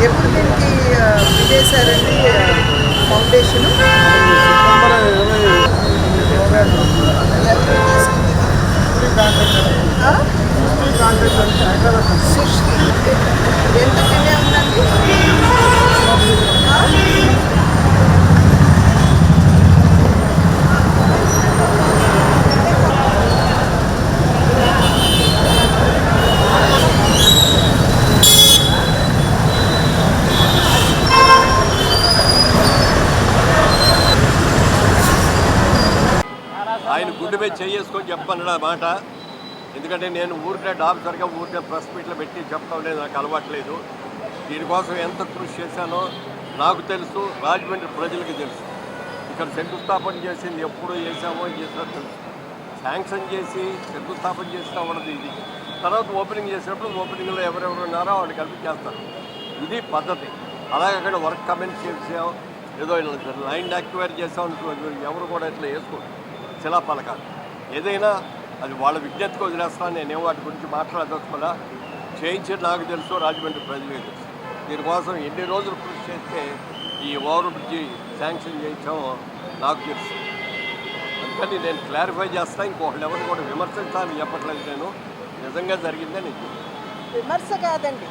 ఎప్పుడు దీనికి ఆ, విజేశారండి ఫౌండేషన్ సృష్టి. ఆయన గుండె మీద చేసుకొని చెప్పన్నాడు ఆ మాట. ఎందుకంటే నేను ఊరికే డాక్టర్గా ఊరికే ప్రెస్ మీట్లో పెట్టి చెప్పడం లేదు నాకు అలవాట్లేదు. దీనికోసం ఎంత కృషి చేశానో నాకు తెలుసు రాజమండ్రి ప్రజలకు తెలుసు. ఇక్కడ శంకుస్థాపన చేసింది ఎప్పుడు చేసామో చేసినా తెలుసు. శాంక్షన్ చేసి శంకుస్థాపన చేసినా ఉన్నది ఇది. తర్వాత ఓపెనింగ్ చేసినప్పుడు ఓపెనింగ్లో ఎవరెవరు ఉన్నారో వాళ్ళు కలిపి చేస్తారు. ఇది పద్ధతి. అలాగే అక్కడ వర్క్ కమెంట్ చేసాం ఏదో లైన్ యాక్టివేట్ చేసాం ఎవరు కూడా ఇట్లా వేసుకోండి శిలా పలకాలు ఏదైనా అది వాళ్ళ విజ్ఞతకు వదిలేస్తాను నేనేం వాటి గురించి మాట్లాడదలుచుకోలే చేయించేది నాకు తెలుసు రాజమండ్రి ప్రజలే తెలుసు. దీనికోసం ఎన్ని రోజులు కృషి చేస్తే ఈ ఓవర్ బ్రిడ్జి శాంక్షన్ చేయించామో నాకు తెలుసు. అందుకని నేను క్లారిఫై చేస్తా ఇంకొకళ్ళు ఎవరిని కూడా విమర్శించాలని చెప్పట్లేదు నేను. నిజంగా జరిగిందని నేను విమర్శ కాదండి.